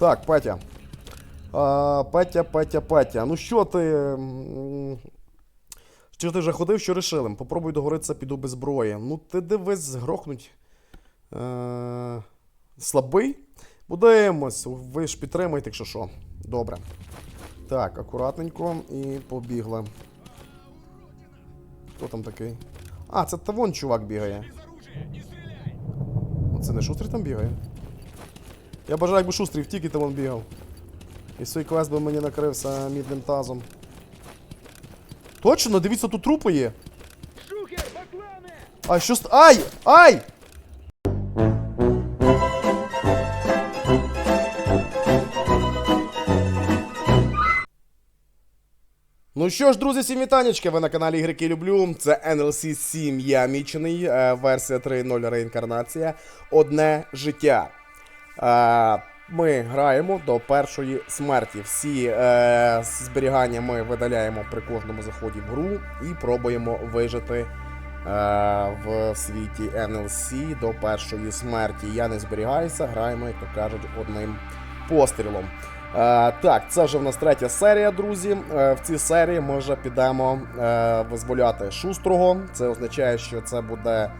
Так, Петя. А, Петя, Петя, Петя. Ну що ти. Що ти вже ходив, що рішилим? Попробуй договоритися, піду без зброї. Ну, ти дивись, грохнуть. Е, слабий? Будемось. Ви ж підтримайте, якщо що. Добре. Так, акуратненько і побігли. Хто там такий? А, це та вон чувак бігає. Це не шустрий там бігає? Я бажаю, якби шустрий втік і там він бігав. І свій квест би мені накрився мідним тазом. Точно, дивіться, тут трупи є. А що ст. Ай! Ай! Ну що ж, друзі, всім вітанечки, ви на каналі Ігрики Люблю. Це NLC 7, я мічений, е, версія 3.0 реінкарнація. Одне життя. Ми граємо до першої смерті. Всі е, зберігання ми видаляємо при кожному заході в гру і пробуємо вижити е, в світі NLC до першої смерті. Я не зберігаюся, граємо, як то кажуть, одним пострілом. Е, так, це вже в нас третя серія, друзі. Е, в цій серії ми вже підемо е, визволяти шустрого. Це означає, що це буде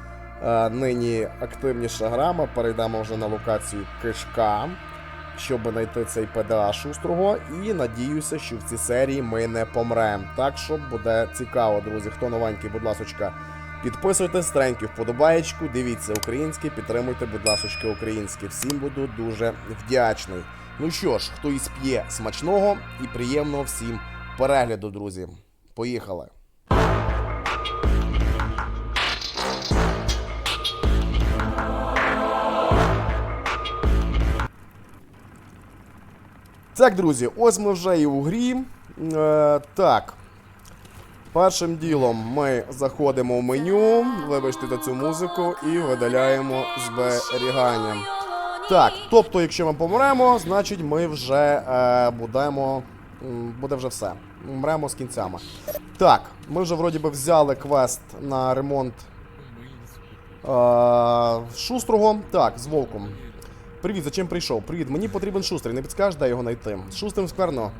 нині активніша гра. Ми перейдемо вже на локацію кишка, щоб знайти цей ПДА шустрого. І надіюся, що в цій серії ми не помремо. Так що буде цікаво, друзі. Хто новенький, будь ласочка, підписуйтесь, стреньки вподобаєчку, дивіться українське, підтримуйте, будь ласочка, українське. Всім буду дуже вдячний. Ну що ж, хто із п'є смачного і приємного всім перегляду, друзі. Поїхали. Так, друзі, ось ми вже і у грі. Е, так. Першим ділом ми заходимо в меню, вибачте за цю музику, і видаляємо зберігання. Так, тобто, якщо ми помремо, значить ми вже е, будемо. Буде вже все. Мремо з кінцями. Так, ми вже вроді би взяли квест на ремонт е, шустрого. Так, з вовком. Привіт, за чим прийшов? Привіт, мені потрібен шустрий, не підскажеш, де його знайти. З Шустрим скверно.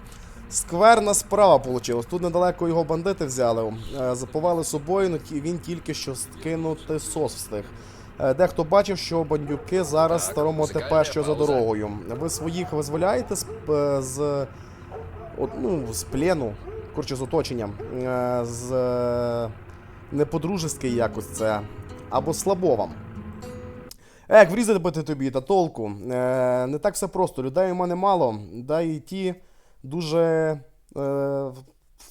Скверна справа вийшла. Тут недалеко його бандити взяли. Е, Заповали собою, ну ті- він тільки що скинути сос встиг. Е, Дехто бачив, що бандюки зараз старому ТП що за дорогою. Ви своїх визволяєте з, з, от, ну, з плену, коротше, з оточенням, е, з е, неподружеської якось це, або слабо вам. Як врізати тобі та толку. Е, не так все просто. Людей у мене мало, да і ті дуже е,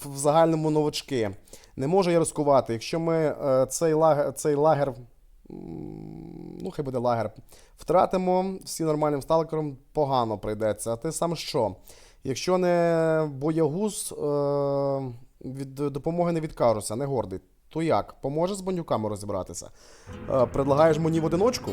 в загальному новачки. Не можу я ризикувати. Якщо ми е, цей, лагер, цей лагер, ну хай буде лагер, втратимо всі нормальним сталкером, погано прийдеться. А ти сам що? Якщо не боягуз, е, від допомоги не відкажуся, не гордий. То як? Поможе з бандюками розібратися? Е, предлагаєш мені в одиночку?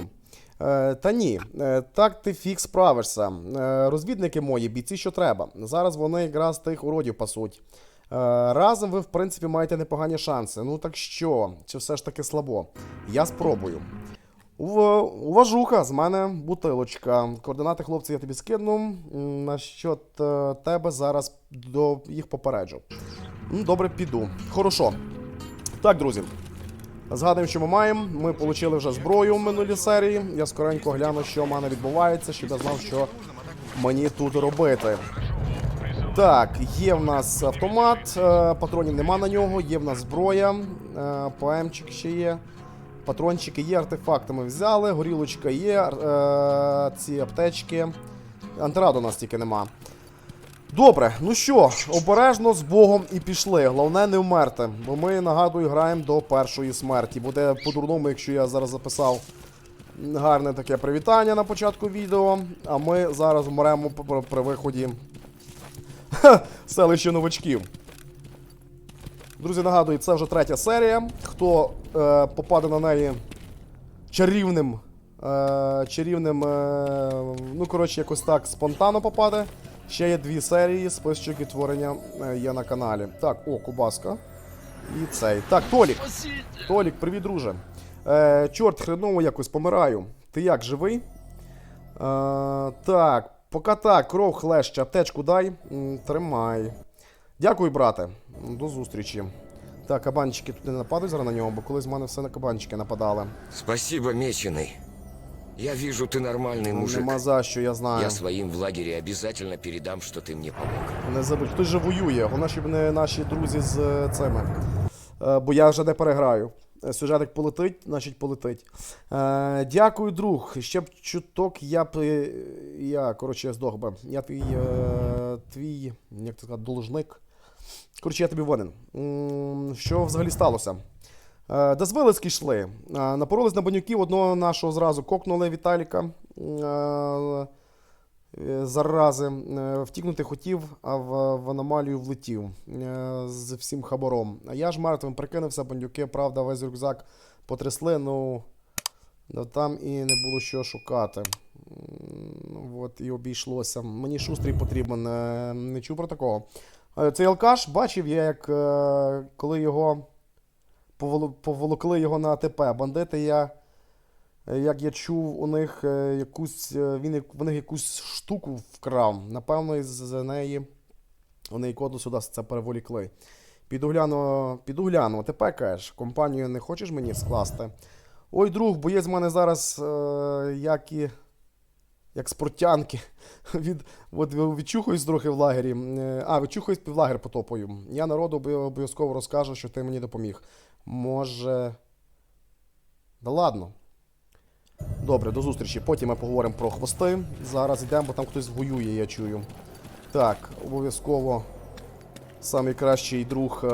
Е, та ні, е, так ти фіг справишся. Е, розвідники мої, бійці, що треба. Зараз вони якраз тих уродів пасуть. Разом ви, в принципі, маєте непогані шанси. Ну так що, чи все ж таки слабо? Я спробую. Уважуха, з мене бутилочка. Координати хлопці я тобі скину. На що тебе зараз до їх попереджу. Добре, піду. Хорошо. Так, друзі. Згадуємо, що ми маємо. Ми отримали вже зброю в минулій серії. Я скоренько гляну, що в мене відбувається, щоб я знав, що мені тут робити. Так, є в нас автомат, е, патронів нема на нього, є в нас зброя, е, ПМчик ще є. Патрончики є, артефакти ми взяли, горілочка є, е, ці аптечки. Антираду у нас тільки нема. Добре, ну що, обережно з Богом і пішли. Головне не вмерти, бо ми, нагадую, граємо до першої смерті. Буде по-дурному, якщо я зараз записав гарне таке привітання на початку відео. А ми зараз вмремо при, виході Ха, селище новачків. Друзі, нагадую, це вже третя серія. Хто е, попаде на неї чарівним. Е, чарівним. Е, ну, коротше, якось так спонтанно попаде. Ще є дві серії, списочок відтворення е, є на каналі. Так, о, Кубаска. І цей. Так, Толік. Толік, привіт, друже. Е, чорт, хреново якось помираю. Ти як, живий? Е, так, поки так, кров хлеще, аптечку дай. Тримай. Дякую, брате. До зустрічі. Так, кабанчики тут не нападуть зараз на нього, бо колись в мене все на кабанчики нападали. Спасибо, Меченый. Я вижу, ты нормальный Ну, мужик. Нема за що, я знаю. Я своим в лагере обязательно передам, что ты мне помог. Не забудь, хтось же воює. Головне, щоб не наші друзі з е, цими. Е, бо я вже не переграю. Е, Сюжетик полетить, значить полетить. Е, дякую, друг. Ще б чуток я б. е, Я, коротше, я здох би. Я твій. Е, твій. Як це сказати, должник. Коротше, я тобі винен. М, Що взагалі сталося? Е, До звилицьки йшли. Е, Напоролись на банюків, одного нашого зразу кокнули Віталіка. Е, Зарази втікнути хотів, а в, аномалію влетів з всім хабаром. А я ж мертвим прикинувся, бандюки, правда, весь рюкзак потрясли, ну да там і не було що шукати. От і обійшлося. Мені шустрий потрібен. Не чув про такого. Цей алкаш бачив я, як коли його поволокли його на АТП. Бандити я. Е, Як я чув, у них е, якусь, е, він в них якусь штуку вкрав. Напевно, із неї вони коду сюди це переволікли. Піду гляну, піду гляну. Кажеш, компанію не хочеш мені скласти? Ой, друг, боєць в мене зараз як і. Як спортянки. Від, от відчухаюсь трохи в лагері. Е, А, відчухаюсь в лагер потопою. Я народу обов'язково розкажу, що ти мені допоміг. Може. Да ладно. Добре, до зустрічі. Потім ми поговоримо про хвости. Зараз йдемо, бо там хтось воює, я чую. Так, обов'язково самий кращий друг е,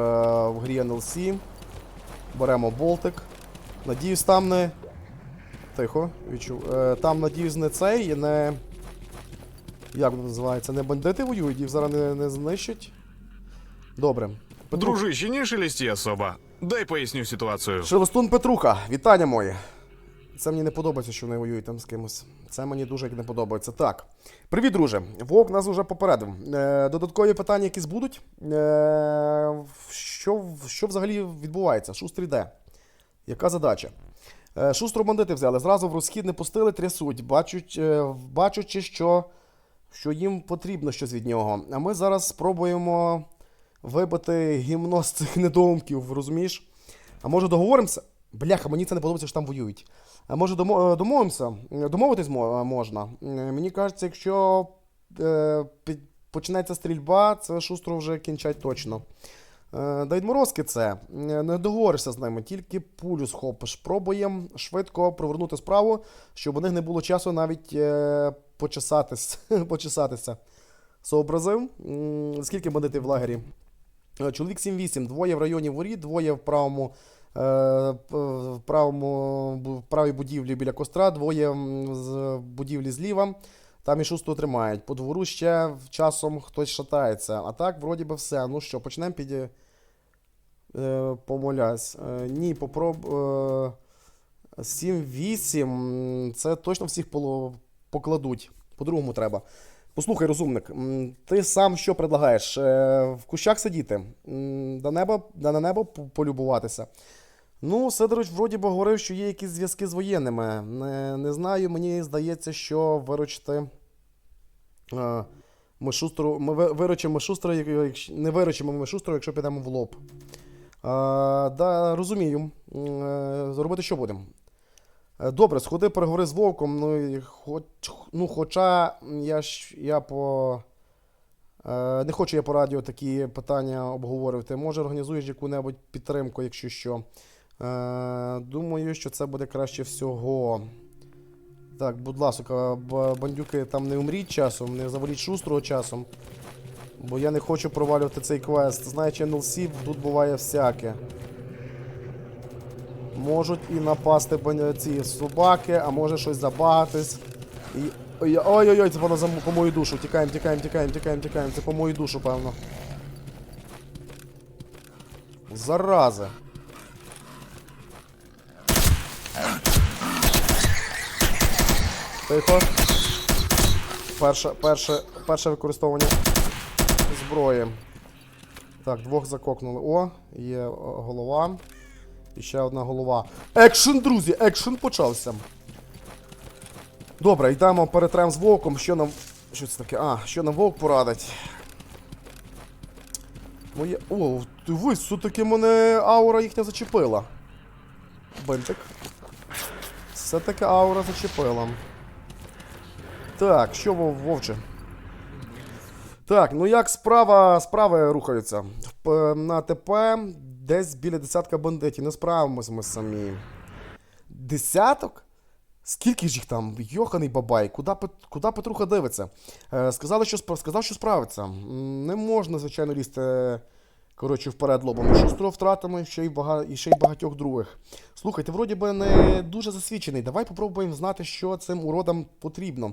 в грі NLC. Беремо болтик. Надіюсь, там не. Тихо, відчув. Е, там, надіюсь, не цей, не. Як воно називається? Не бандити воюють, їх зараз не, не знищать. Добре. Петрух, Дружище, не шелести особо. Дай поясню ситуацию. Шелестун Петруха, вітання мої. Це мені не подобається, що вони воюють там з кимось. Це мені дуже не подобається. Так. Привіт, друже. Вовк нас уже попередив. Е, додаткові питання якісь будуть. Е, що, що взагалі відбувається? Шустрий де? Яка задача? Е, шустру бандити взяли, зразу в розхід не пустили, трясуть, бачуть, е, бачучи, що, що їм потрібно щось від нього. А ми зараз спробуємо вибити гімно з цих недоумків, розумієш? А може договоримося? Бляха, мені це не подобається, що там воюють. А може е, домовимося? Домовитись можна. Мені кажеться, якщо почнеться стрільба, це шустро вже кінчать точно. Е, да відморозки це. Е, Не договоришся з ними, тільки пулю схопиш. Пробуємо швидко провернути справу, щоб у них не було часу навіть е, почесатись, почесатися. Сообразив? Скільки бандитів в лагері? Чоловік 7-8, двоє в районі воріт, двоє в правому, в правому в правій будівлі біля костра, двоє з будівлі зліва. Там і шусту тримають. По двору ще часом хтось шатається. А так, вроді би, все. Ну що, почнемо під. Е, помолясь. Е, ні, попроб. Е, 7-8. Це точно всіх покладуть. По-другому треба. Послухай, розумник, ти сам що предлагаєш? Е, В кущах сидіти? До неба, на небо полюбуватися? Ну, Сидорович вроді би говорив, що є якісь зв'язки з воєнними. Не, не знаю, мені здається, що виручити. Е, ми шустру, ми виручимо шустро, не виручимо ми шустро, якщо підемо в лоб. Да, розумію. Е, Робити що будемо? Е, Добре, сходи, переговори з Вовком. Ну, хоч, ну хоча я, ж- я по. Е, не хочу я по радіо такі питання обговорювати. Може, організуєш яку-небудь підтримку, якщо що. Думаю, що це буде краще всього. Так, будь ласка, бандюки там не умріть часом, не заваліть шустрого часом. Бо я не хочу провалювати цей квест. Знаючи NLC, тут буває всяке. Можуть і напасти ці собаки, а може щось забагатись. Ой-ой-ой, це воно за по мою душу. Тікаємо, тікаємо, тікаємо, тікаємо, тікаємо. Це по мою душу, певно. Зараза. Тихо. Перше, перше, перше використовування зброї. Так, двох закокнули. О, є е, голова. І ще одна голова. Екшен, друзі! Екшен почався. Добре, йдемо перетрем з вовком, що нам Що це таке? А, що нам вовк порадить? Моє. О, дивись, все-таки мене аура їхня зачепила. Бентик. Все-таки аура зачепила. Так, що вовче? Так, ну як справа, справи рухаються? На ТП десь біля десятка бандитів. Не справимося ми самі. Десяток? Скільки ж їх там? Йоханий бабай, куди, куди Петруха дивиться? Е, сказали, що сказав, що справиться. Не можна, звичайно, лізти коротше, вперед лобом. Шустро втратимо і ще й, бага... і ще й багатьох других. Слухайте, вроді би не дуже засвідчений. Давай попробуємо знати, що цим уродам потрібно.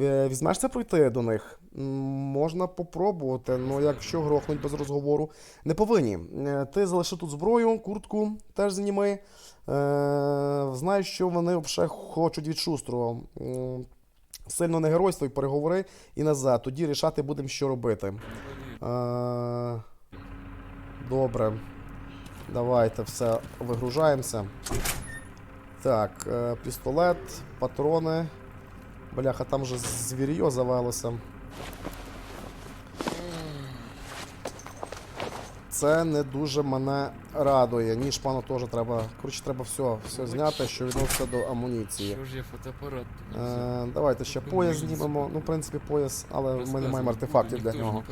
Е, Візьмеш це пройти до них? Можна попробувати, але якщо грохнуть без розговору, не повинні. Е, Ти залиши тут зброю, куртку теж зніми. Е, знаєш, що вони взагалі хочуть від шустрого. Сильно не геройствуй, переговори і назад. Тоді рішати будемо, що робити. Добре. Давайте все вигружаємося. Так, е, пістолет, патрони. Бляха, там же звір'йо завелося. Це не дуже мене радує. Ніж пану теж треба. Коротше, треба все, все зняти, що відноситься до амуніції. Що ж я фотоапарат? Е, давайте ще пояс знімемо. Ну, в принципі, пояс, але ми не маємо артефактів для нього.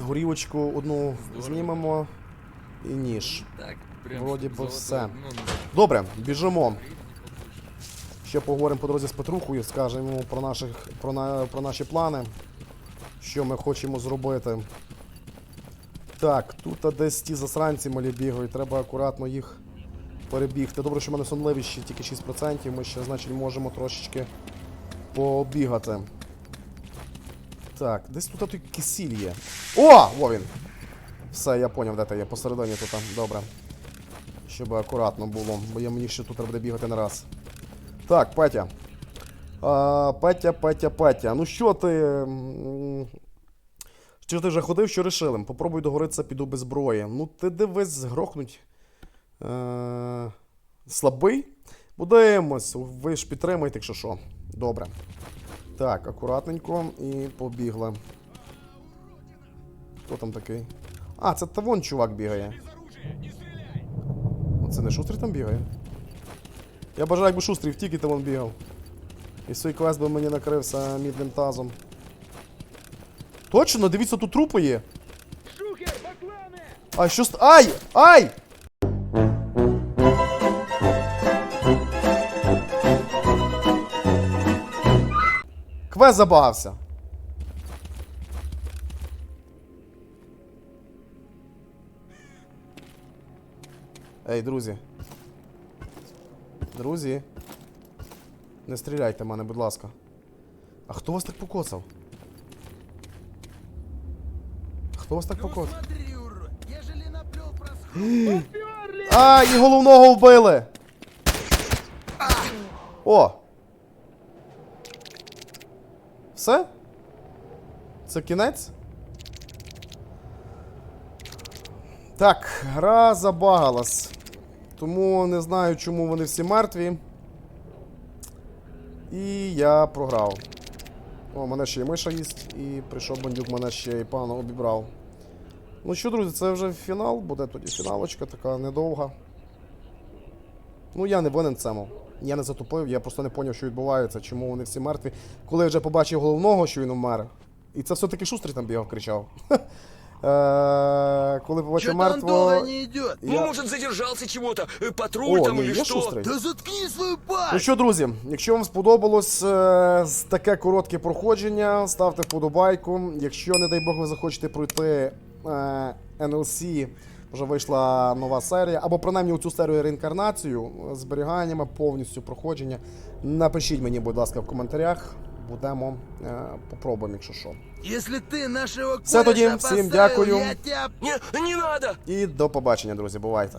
Горівочку одну знімемо і ніж. так, Вроді би все. дно не Добре, біжимо. Ще поговоримо по дорозі з Петрухою, скажемо йому про, наших, про, на, про наші плани, що ми хочемо зробити. Так, тут десь ті засранці малі бігають, треба акуратно їх перебігти. Добре, що в мене сонливість ще тільки 6%, ми ще, значить, можемо трошечки побігати. Так, десь тут той кисіль є. О! Во він! Все, я поняв, де ти є. Посередині тут. Добре. Щоб акуратно було, бо я мені ще тут треба бігати не раз. Так, Петя. А, Петя, Петя, Петя. Ну що ти. Що ти вже ходив, що рішили? Попробуй договоритися, піду без зброї. Ну, ти дивись, грохнуть. Е, слабий? Подивимось, ви ж підтримуєте, якщо що. Добре. Так, акуратненько і побігли. Хто там такий? А, це та вон чувак бігає. Оце не шустрий там бігає? Я бажаю, якби шустрий втік і там він бігав. І свій квест би мені накрився мідним тазом. Точно, дивіться, тут трупи є. А що ст. Ай! Ай! Квест забагався. Ей, друзі. Друзі. Не стріляйте в мене, будь ласка. А хто вас так покоцав? Хто вас так покоцав? Про Перли! А, і головного вбили. О. Все? Це кінець? Так, гра забагалась. Тому не знаю, чому вони всі мертві. І я програв. О, мене ще й миша їсть, і прийшов бандюк, мене ще й пана обібрав. Ну що, друзі, це вже фінал, буде тоді фіналочка така недовга. Ну, я не винен цьому. Я не затупив, я просто не зрозумів, що відбувається, чому вони всі мертві. Коли я вже побачив головного, що він умер. І це все-таки шустрий там бігав, кричав. Е, Коли побачив мертвого. не идет. Ну, я- может, задержался чего-то, э, патруль там или шустрий. Да заткни свою Ну що, друзі, якщо вам сподобалось е, таке коротке проходження, ставте вподобайку. Якщо, не дай Бог, ви захочете пройти е, NLC, вже вийшла нова серія, або принаймні у цю серію реінкарнацію зберіганнями, повністю проходження. Напишіть мені, будь ласка, в коментарях. Будемо е, попробуємо, якщо що. Якщо ти нашого Все тоді, всім дякую. я Не, не надо! І до побачення, друзі, бувайте.